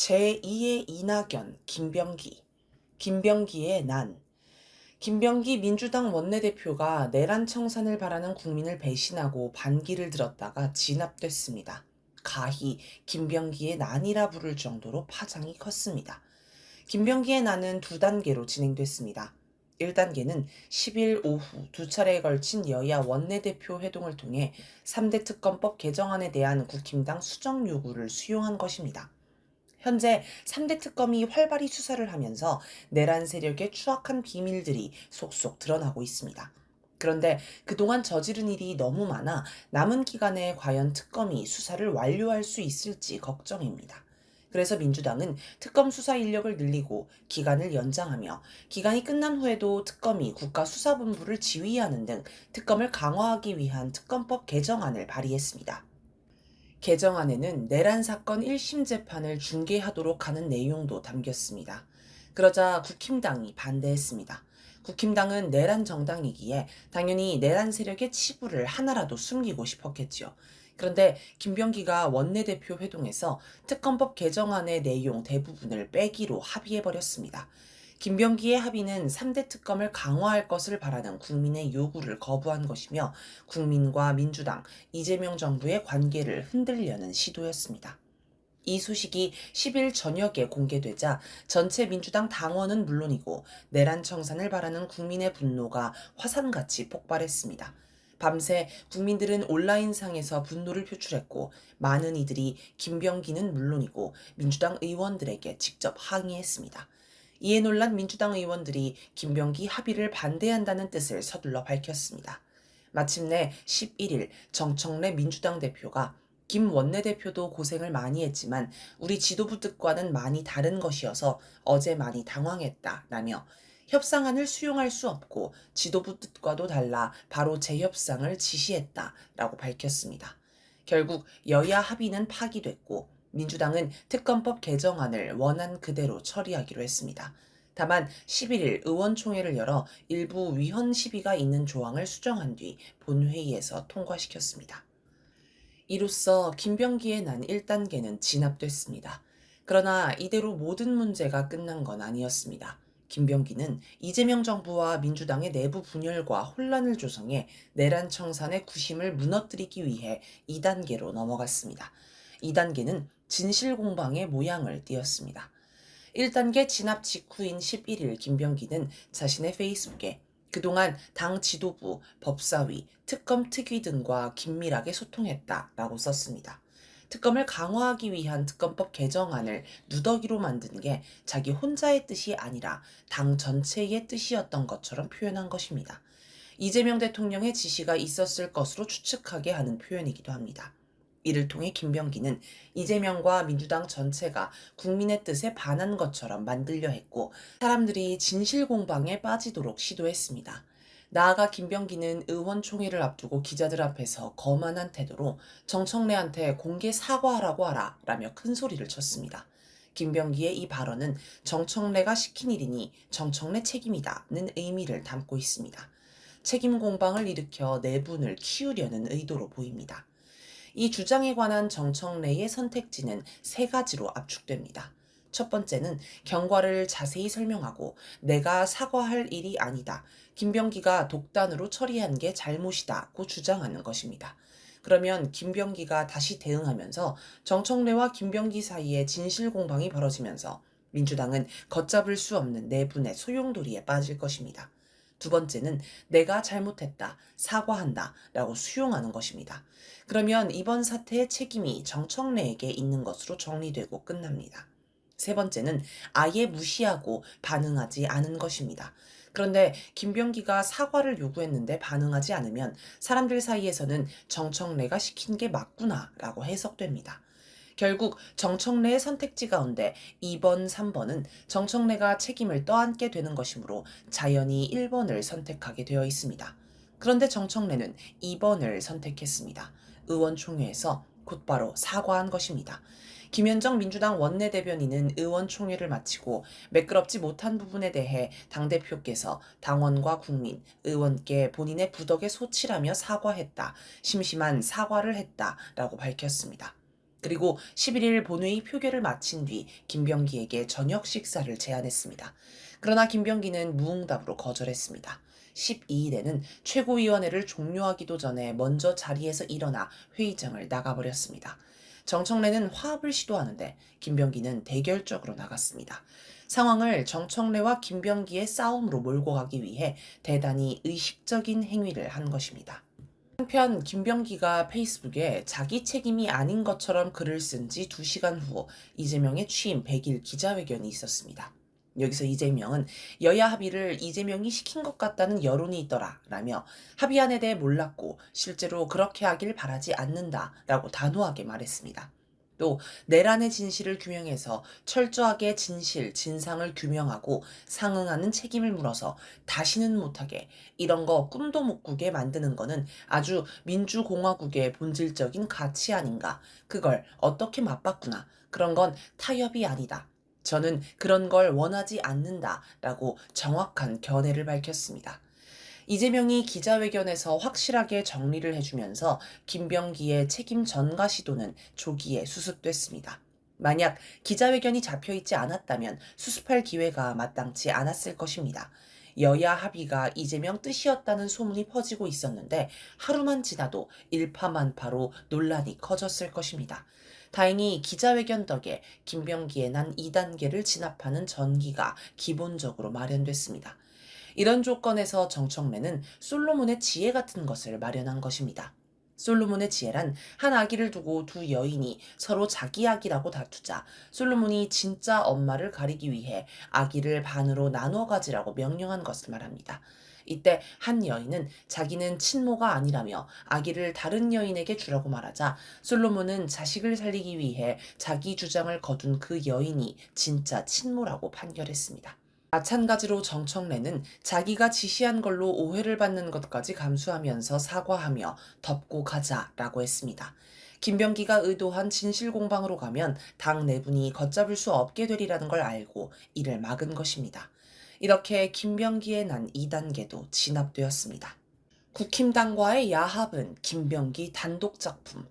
제2의 이낙연, 김병기, 김병기의 난. 김병기 민주당 원내대표가 내란 청산을 바라는 국민을 배신하고 반기를 들었다가 진압됐습니다. 가히 김병기의 난이라 부를 정도로 파장이 컸습니다. 김병기의 난은 두 단계로 진행됐습니다. 1단계는 10일 오후 두 차례에 걸친 여야 원내대표 회동을 통해 3대 특검법 개정안에 대한 국힘당 수정 요구를 수용한 것입니다. 현재 3대 특검이 활발히 수사를 하면서 내란 세력의 추악한 비밀들이 속속 드러나고 있습니다. 그런데 그동안 저지른 일이 너무 많아 남은 기간에 과연 특검이 수사를 완료할 수 있을지 걱정입니다. 그래서 민주당은 특검 수사 인력을 늘리고 기간을 연장하며 기간이 끝난 후에도 특검이 국가수사본부를 지휘하는 등 특검을 강화하기 위한 특검법 개정안을 발의했습니다. 개정안에는 내란 사건 1심 재판을 중계하도록 하는 내용도 담겼습니다. 그러자 국힘당이 반대했습니다. 국힘당은 내란 정당이기에 당연히 내란 세력의 치부를 하나라도 숨기고 싶었겠지요. 그런데 김병기가 원내대표 회동에서 특검법 개정안의 내용 대부분을 빼기로 합의해버렸습니다. 김병기의 합의는 3대 특검을 강화할 것을 바라는 국민의 요구를 거부한 것이며 국민과 민주당, 이재명 정부의 관계를 흔들려는 시도였습니다. 이 소식이 10일 저녁에 공개되자 전체 민주당 당원은 물론이고 내란 청산을 바라는 국민의 분노가 화산같이 폭발했습니다. 밤새 국민들은 온라인상에서 분노를 표출했고 많은 이들이 김병기는 물론이고 민주당 의원들에게 직접 항의했습니다. 이에 놀란 민주당 의원들이 김병기 합의를 반대한다는 뜻을 서둘러 밝혔습니다. 마침내 11일 정청래 민주당 대표가 김 원내대표도 고생을 많이 했지만 우리 지도부 뜻과는 많이 다른 것이어서 어제 많이 당황했다라며 협상안을 수용할 수 없고 지도부 뜻과도 달라 바로 재협상을 지시했다라고 밝혔습니다. 결국 여야 합의는 파기됐고 민주당은 특검법 개정안을 원안 그대로 처리하기로 했습니다. 다만 11일 의원총회를 열어 일부 위헌 시비가 있는 조항을 수정한 뒤 본회의에서 통과시켰습니다. 이로써 김병기의 난 1단계는 진압됐습니다. 그러나 이대로 모든 문제가 끝난 건 아니었습니다. 김병기는 이재명 정부와 민주당의 내부 분열과 혼란을 조성해 내란 청산의 구심을 무너뜨리기 위해 2단계로 넘어갔습니다. 2단계는 진실 공방의 모양을 띄었습니다. 1단계 진압 직후인 11일 김병기는 자신의 페이스북에 그동안 당 지도부, 법사위, 특검 특위 등과 긴밀하게 소통했다라고 썼습니다. 특검을 강화하기 위한 특검법 개정안을 누더기로 만든 게 자기 혼자의 뜻이 아니라 당 전체의 뜻이었던 것처럼 표현한 것입니다. 이재명 대통령의 지시가 있었을 것으로 추측하게 하는 표현이기도 합니다. 이를 통해 김병기는 이재명과 민주당 전체가 국민의 뜻에 반한 것처럼 만들려 했고 사람들이 진실 공방에 빠지도록 시도했습니다. 나아가 김병기는 의원총회를 앞두고 기자들 앞에서 거만한 태도로 정청래한테 공개 사과하라고 하라 라며 큰 소리를 쳤습니다. 김병기의 이 발언은 정청래가 시킨 일이니 정청래 책임이다는 의미를 담고 있습니다. 책임 공방을 일으켜 내분을 키우려는 의도로 보입니다. 이 주장에 관한 정청래의 선택지는 세 가지로 압축됩니다. 첫 번째는 경과를 자세히 설명하고 내가 사과할 일이 아니다. 김병기가 독단으로 처리한 게 잘못이다고 주장하는 것입니다. 그러면 김병기가 다시 대응하면서 정청래와 김병기 사이에 진실 공방이 벌어지면서 민주당은 걷잡을 수 없는 내분의 소용돌이에 빠질 것입니다. 두 번째는 내가 잘못했다, 사과한다 라고 수용하는 것입니다. 그러면 이번 사태의 책임이 정청래에게 있는 것으로 정리되고 끝납니다. 세 번째는 아예 무시하고 반응하지 않은 것입니다. 그런데 김병기가 사과를 요구했는데 반응하지 않으면 사람들 사이에서는 정청래가 시킨 게 맞구나 라고 해석됩니다. 결국 정청래의 선택지 가운데 2번, 3번은 정청래가 책임을 떠안게 되는 것이므로 자연히 1번을 선택하게 되어 있습니다. 그런데 정청래는 2번을 선택했습니다. 의원총회에서 곧바로 사과한 것입니다. 김현정 민주당 원내대변인은 의원총회를 마치고 매끄럽지 못한 부분에 대해 당대표께서 당원과 국민, 의원께 본인의 부덕에 소치라며 사과했다. 심심한 사과를 했다. 라고 밝혔습니다. 그리고 11일 본회의 표결을 마친 뒤 김병기에게 저녁 식사를 제안했습니다. 그러나 김병기는 무응답으로 거절했습니다. 12일에는 최고위원회를 종료하기도 전에 먼저 자리에서 일어나 회의장을 나가버렸습니다. 정청래는 화합을 시도하는데 김병기는 대결적으로 나갔습니다. 상황을 정청래와 김병기의 싸움으로 몰고 가기 위해 대단히 의식적인 행위를 한 것입니다. 한편 김병기가 페이스북에 자기 책임이 아닌 것처럼 글을 쓴 지 2시간 후 이재명의 취임 100일 기자회견이 있었습니다. 여기서 이재명은 여야 합의를 이재명이 시킨 것 같다는 여론이 있더라 라며 합의안에 대해 몰랐고 실제로 그렇게 하길 바라지 않는다 라고 단호하게 말했습니다. 또 내란의 진실을 규명해서 철저하게 진실, 진상을 규명하고 상응하는 책임을 물어서 다시는 못하게 이런 거 꿈도 못 꾸게 만드는 거는 아주 민주공화국의 본질적인 가치 아닌가. 그걸 어떻게 맞바꾸나. 그런 건 타협이 아니다. 저는 그런 걸 원하지 않는다. 라고 정확한 견해를 밝혔습니다. 이재명이 기자회견에서 확실하게 정리를 해주면서 김병기의 책임 전가 시도는 조기에 수습됐습니다. 만약 기자회견이 잡혀 있지 않았다면 수습할 기회가 마땅치 않았을 것입니다. 여야 합의가 이재명 뜻이었다는 소문이 퍼지고 있었는데 하루만 지나도 일파만파로 논란이 커졌을 것입니다. 다행히 기자회견 덕에 김병기의 난 2단계를 진압하는 전기가 기본적으로 마련됐습니다. 이런 조건에서 정청래는 솔로몬의 지혜 같은 것을 마련한 것입니다. 솔로몬의 지혜란 한 아기를 두고 두 여인이 서로 자기 아기라고 다투자 솔로몬이 진짜 엄마를 가리기 위해 아기를 반으로 나눠 가지라고 명령한 것을 말합니다. 이때 한 여인은 자기는 친모가 아니라며 아기를 다른 여인에게 주라고 말하자 솔로몬은 자식을 살리기 위해 자기 주장을 거둔 그 여인이 진짜 친모라고 판결했습니다. 마찬가지로 정청래는 자기가 지시한 걸로 오해를 받는 것까지 감수하면서 사과하며 덮고 가자라고 했습니다. 김병기가 의도한 진실 공방으로 가면 당 내분이 걷잡을 수 없게 되리라는 걸 알고 이를 막은 것입니다. 이렇게 김병기의 난 2단계도 진압되었습니다. 국힘당과의 야합은 김병기 단독 작품.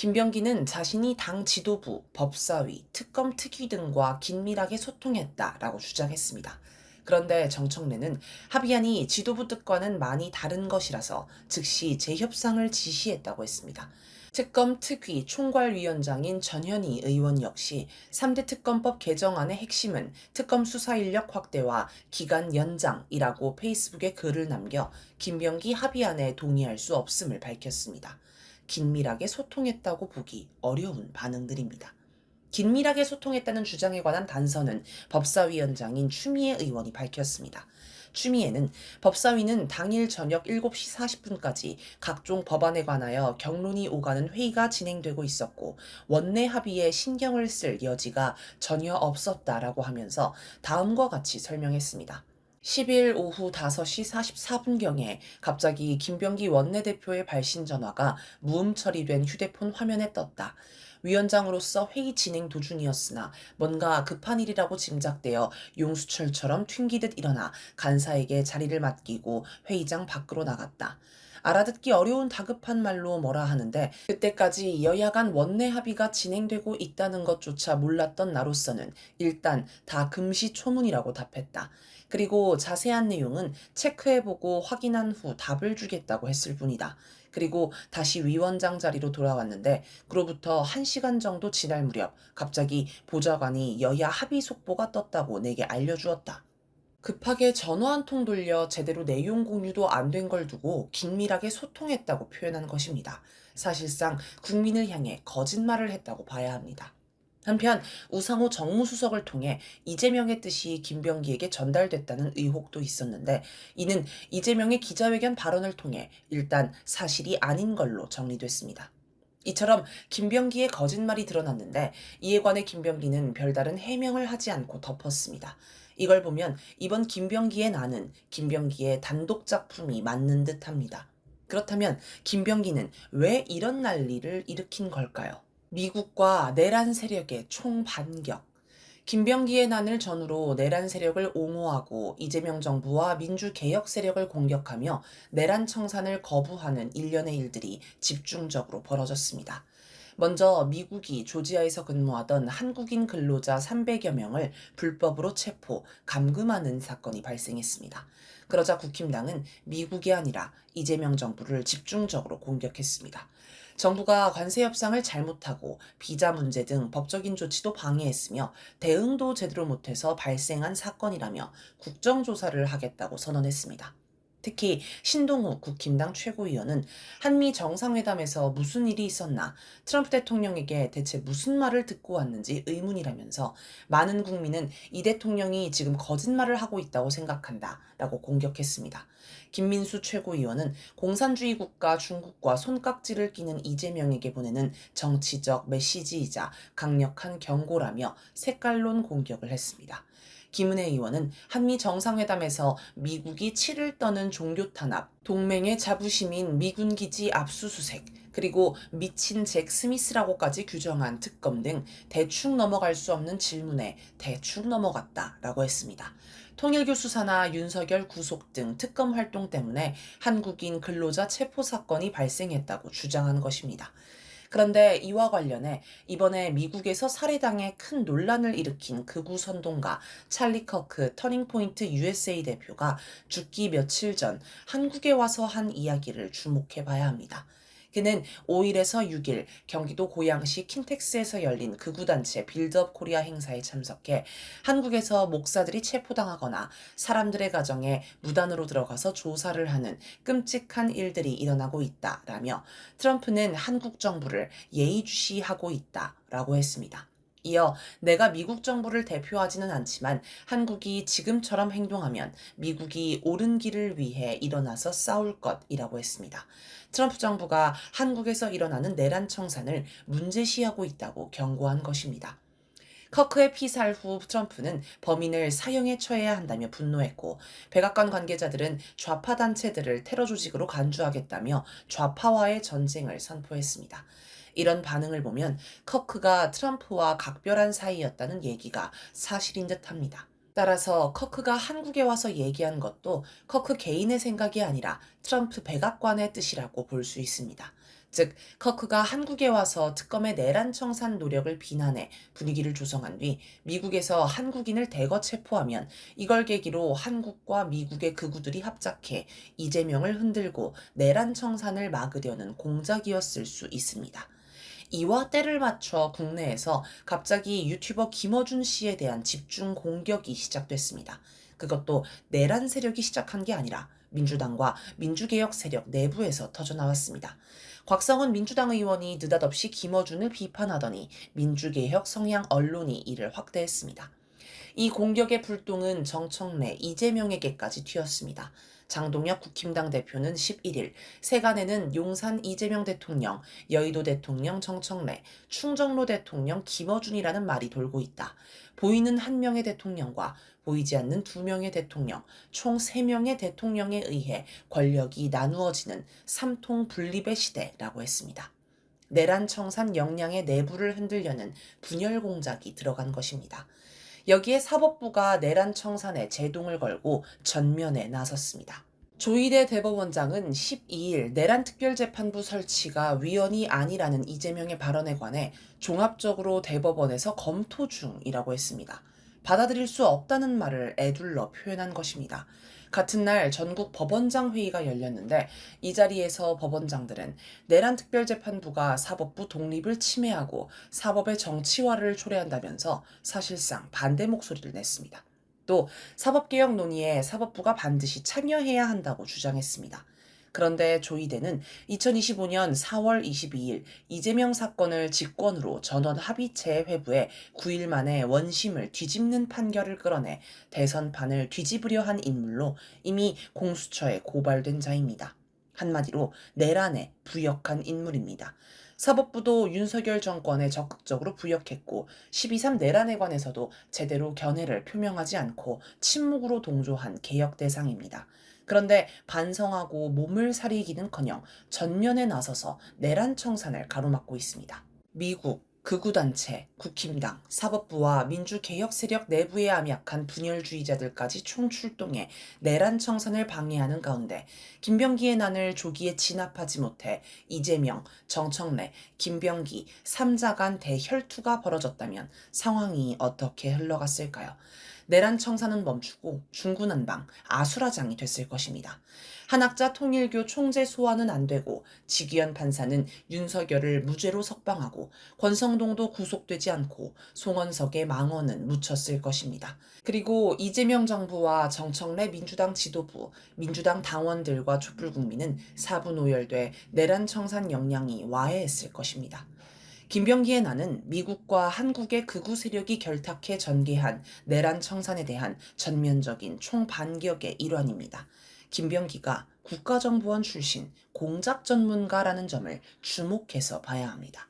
김병기는 자신이 당 지도부, 법사위, 특검 특위 등과 긴밀하게 소통했다라고 주장했습니다. 그런데 정청래는 합의안이 지도부 뜻과는 많이 다른 것이라서 즉시 재협상을 지시했다고 했습니다. 특검 특위 총괄위원장인 전현희 의원 역시 3대 특검법 개정안의 핵심은 특검 수사 인력 확대와 기간 연장이라고 페이스북에 글을 남겨 김병기 합의안에 동의할 수 없음을 밝혔습니다. 긴밀하게 소통했다고 보기 어려운 반응들입니다. 긴밀하게 소통했다는 주장에 관한 단서는 법사위원장인 추미애 의원이 밝혔습니다. 추미애는 법사위는 당일 저녁 7시 40분까지 각종 법안에 관하여 경론이 오가는 회의가 진행되고 있었고 원내 합의에 신경을 쓸 여지가 전혀 없었다라고 하면서 다음과 같이 설명했습니다. 10일 오후 5시 44분경에 갑자기 김병기 원내대표의 발신 전화가 무음 처리된 휴대폰 화면에 떴다. 위원장으로서 회의 진행 도중이었으나 뭔가 급한 일이라고 짐작되어 용수철처럼 튕기듯 일어나 간사에게 자리를 맡기고 회의장 밖으로 나갔다. 알아듣기 어려운 다급한 말로 뭐라 하는데 그때까지 여야 간 원내 합의가 진행되고 있다는 것조차 몰랐던 나로서는 일단 다 금시초문이라고 답했다. 그리고 자세한 내용은 체크해보고 확인한 후 답을 주겠다고 했을 뿐이다. 그리고 다시 위원장 자리로 돌아왔는데 그로부터 1시간 정도 지날 무렵 갑자기 보좌관이 여야 합의 속보가 떴다고 내게 알려주었다. 급하게 전화 한 통 돌려 제대로 내용 공유도 안 된 걸 두고 긴밀하게 소통했다고 표현한 것입니다. 사실상 국민을 향해 거짓말을 했다고 봐야 합니다. 한편 우상호 정무수석을 통해 이재명의 뜻이 김병기에게 전달됐다는 의혹도 있었는데 이는 이재명의 기자회견 발언을 통해 일단 사실이 아닌 걸로 정리됐습니다. 이처럼 김병기의 거짓말이 드러났는데 이에 관해 김병기는 별다른 해명을 하지 않고 덮었습니다. 이걸 보면 이번 김병기의 나는 김병기의 단독 작품이 맞는 듯 합니다. 그렇다면 김병기는 왜 이런 난리를 일으킨 걸까요? 미국과 내란 세력의 총반격. 김병기의 난을 전후로 내란 세력을 옹호하고 이재명 정부와 민주개혁 세력을 공격하며 내란 청산을 거부하는 일련의 일들이 집중적으로 벌어졌습니다. 먼저 미국이 조지아에서 근무하던 한국인 근로자 300여 명을 불법으로 체포, 감금하는 사건이 발생했습니다. 그러자 국힘당은 미국이 아니라 이재명 정부를 집중적으로 공격했습니다. 정부가 관세 협상을 잘못하고 비자 문제 등 법적인 조치도 방해했으며 대응도 제대로 못해서 발생한 사건이라며 국정조사를 하겠다고 선언했습니다. 특히 신동욱 국힘당 최고위원은 한미 정상회담에서 무슨 일이 있었나 트럼프 대통령에게 대체 무슨 말을 듣고 왔는지 의문이라면서 많은 국민은 이 대통령이 지금 거짓말을 하고 있다고 생각한다 라고 공격했습니다. 김민수 최고위원은 공산주의 국가 중국과 손깍지를 끼는 이재명에게 보내는 정치적 메시지이자 강력한 경고라며 색깔론 공격을 했습니다. 김은혜 의원은 한미 정상회담에서 미국이 치를 떠는 종교 탄압, 동맹의 자부심인 미군 기지 압수수색, 그리고 미친 잭 스미스라고까지 규정한 특검 등 대충 넘어갈 수 없는 질문에 대충 넘어갔다라고 했습니다. 통일교 수사나 윤석열 구속 등 특검 활동 때문에 한국인 근로자 체포 사건이 발생했다고 주장한 것입니다. 그런데 이와 관련해 이번에 미국에서 살해당해 큰 논란을 일으킨 극우 선동가 찰리 커크 터닝포인트 USA 대표가 죽기 며칠 전 한국에 와서 한 이야기를 주목해 봐야 합니다. 그는 5일에서 6일 경기도 고양시 킨텍스에서 열린 극우단체 빌드업 코리아 행사에 참석해 한국에서 목사들이 체포당하거나 사람들의 가정에 무단으로 들어가서 조사를 하는 끔찍한 일들이 일어나고 있다라며 트럼프는 한국 정부를 예의주시하고 있다라고 했습니다. 이어 내가 미국 정부를 대표하지는 않지만 한국이 지금처럼 행동하면 미국이 옳은 길을 위해 일어나서 싸울 것이라고 했습니다. 트럼프 정부가 한국에서 일어나는 내란 청산을 문제시하고 있다고 경고한 것입니다. 커크의 피살 후 트럼프는 범인을 사형에 처해야 한다며 분노했고 백악관 관계자들은 좌파 단체들을 테러 조직으로 간주하겠다며 좌파와의 전쟁을 선포했습니다. 이런 반응을 보면 커크가 트럼프와 각별한 사이였다는 얘기가 사실인 듯 합니다. 따라서 커크가 한국에 와서 얘기한 것도 커크 개인의 생각이 아니라 트럼프 백악관의 뜻이라고 볼 수 있습니다. 즉, 커크가 한국에 와서 특검의 내란 청산 노력을 비난해 분위기를 조성한 뒤 미국에서 한국인을 대거 체포하면 이걸 계기로 한국과 미국의 극우들이 합작해 이재명을 흔들고 내란 청산을 막으려는 공작이었을 수 있습니다. 이와 때를 맞춰 국내에서 갑자기 유튜버 김어준 씨에 대한 집중 공격이 시작됐습니다. 그것도 내란 세력이 시작한 게 아니라 민주당과 민주개혁 세력 내부에서 터져나왔습니다. 곽성은 민주당 의원이 느닷없이 김어준을 비판하더니 민주개혁 성향 언론이 이를 확대했습니다. 이 공격의 불똥은 정청래, 이재명에게까지 튀었습니다. 장동혁 국힘당 대표는 11일 세간에는 용산 이재명 대통령, 여의도 대통령 정청래, 충정로 대통령 김어준이라는 말이 돌고 있다. 보이는 한 명의 대통령과 보이지 않는 두 명의 대통령, 총 세 명의 대통령에 의해 권력이 나누어지는 삼통 분립의 시대라고 했습니다. 내란 청산 역량의 내부를 흔들려는 분열 공작이 들어간 것입니다. 여기에 사법부가 내란 청산에 제동을 걸고 전면에 나섰습니다. 조희대 대법원장은 12일 내란 특별재판부 설치가 위헌이 아니라는 이재명의 발언에 관해 종합적으로 대법원에서 검토 중이라고 했습니다. 받아들일 수 없다는 말을 애둘러 표현한 것입니다. 같은 날 전국 법원장 회의가 열렸는데 이 자리에서 법원장들은 내란 특별재판부가 사법부 독립을 침해하고 사법의 정치화를 초래한다면서 사실상 반대 목소리를 냈습니다. 또 사법개혁 논의에 사법부가 반드시 참여해야 한다고 주장했습니다. 그런데 조희대는 2025년 4월 22일 이재명 사건을 직권으로 전원 합의체 회부해 9일 만에 원심을 뒤집는 판결을 끌어내 대선판을 뒤집으려 한 인물로 이미 공수처에 고발된 자입니다. 한마디로 내란에 부역한 인물입니다. 사법부도 윤석열 정권에 적극적으로 부역했고 12.3 내란에 관해서도 제대로 견해를 표명하지 않고 침묵으로 동조한 개혁 대상입니다. 그런데 반성하고 몸을 사리기는커녕 전면에 나서서 내란 청산을 가로막고 있습니다. 미국, 극우단체, 국힘당, 사법부와 민주개혁 세력 내부에 암약한 분열주의자들까지 총출동해 내란 청산을 방해하는 가운데 김병기의 난을 조기에 진압하지 못해 이재명, 정청래, 김병기 3자 간 대혈투가 벌어졌다면 상황이 어떻게 흘러갔을까요? 내란 청산은 멈추고 중구난방, 아수라장이 됐을 것입니다. 한학자 통일교 총재 소환은 안 되고 지기현 판사는 윤석열을 무죄로 석방하고 권성동도 구속되지 않고 송원석의 망언은 묻혔을 것입니다. 그리고 이재명 정부와 정청래 민주당 지도부, 민주당 당원들과 촛불국민은 사분오열돼 내란 청산 역량이 와해했을 것입니다. 김병기의 나는 미국과 한국의 극우 세력이 결탁해 전개한 내란 청산에 대한 전면적인 총반격의 일환입니다. 김병기가 국가정보원 출신 공작 전문가라는 점을 주목해서 봐야 합니다.